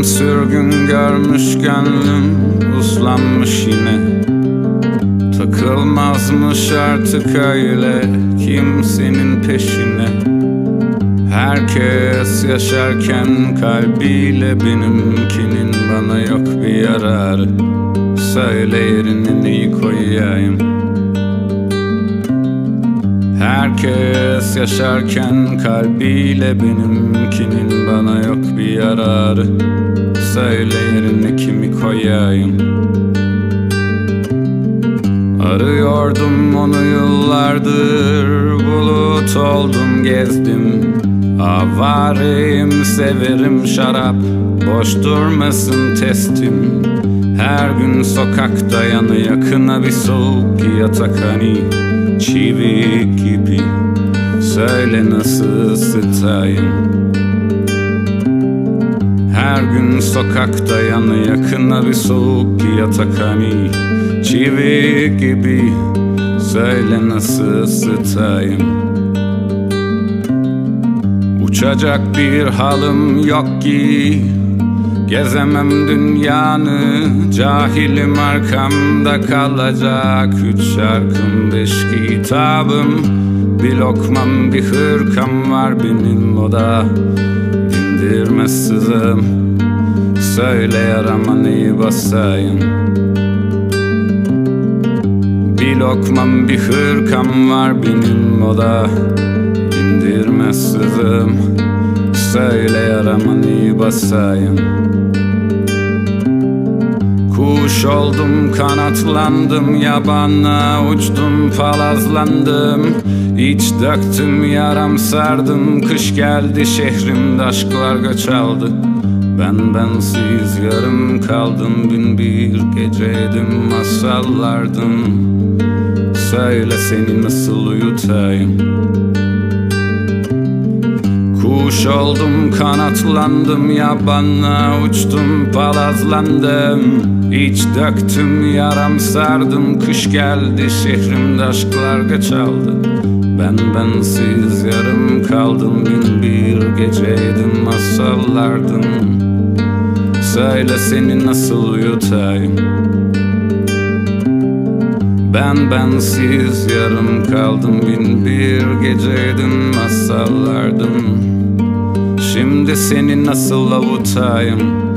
Ölüm sürgün görmüş gönlüm uslanmış yine. Takılmazmış artık öyle kimsenin peşine. Herkes yaşarken kalbiyle benimkinin bana yok bir yararı. Söyle yerine neyi koyayım? Herkes yaşarken kalbiyle benimkinin bana yok bir yararı Söyle yerine kimi koyayım? Arıyordum onu yıllardır Bulut oldum gezdim. Avareyim severim şarap Boş durmasın testim. Her gün sokakta yanı yakına bir soğuk yatakhanı Çivi gibi. Söyle nasıl ısıtayım her gün sokakta yanı yakına bir soğuk yatakhanı Çivi gibi. Söyle nasıl ısıtayım? Uçacak bir halım yok ki. Gezemem dünyanı Cahilim arkamda kalacak. Üç şarkım beş kitabım. Bir lokmam bir hırkam var benim o Dindirmez sızım Söyle yarama neyi basayım? Bir lokmam bir hırkam var benim o da Dindirmez sızım Söyle yarama neyi basayım Kuş oldum kanatlandım yabana uçtum palazlandım. İç döktüm yaram sardım kış geldi şehrimde aşklar göç aldı Ben bensiz yarım kaldım bin bir geceydim masallardım. Söyle seni nasıl uyutayım Kuş oldum kanatlandım yabana uçtum palazlandım. İç döktüm yaram sardım kış geldi şehrimde aşklar göç aldı Ben bensiz yarım kaldım bin bir geceydim masallardım. Söyle seni nasıl uyutayım? Ben bensiz yarım kaldım bin bir geceydim masallardım Şimdi seni nasıl avutayım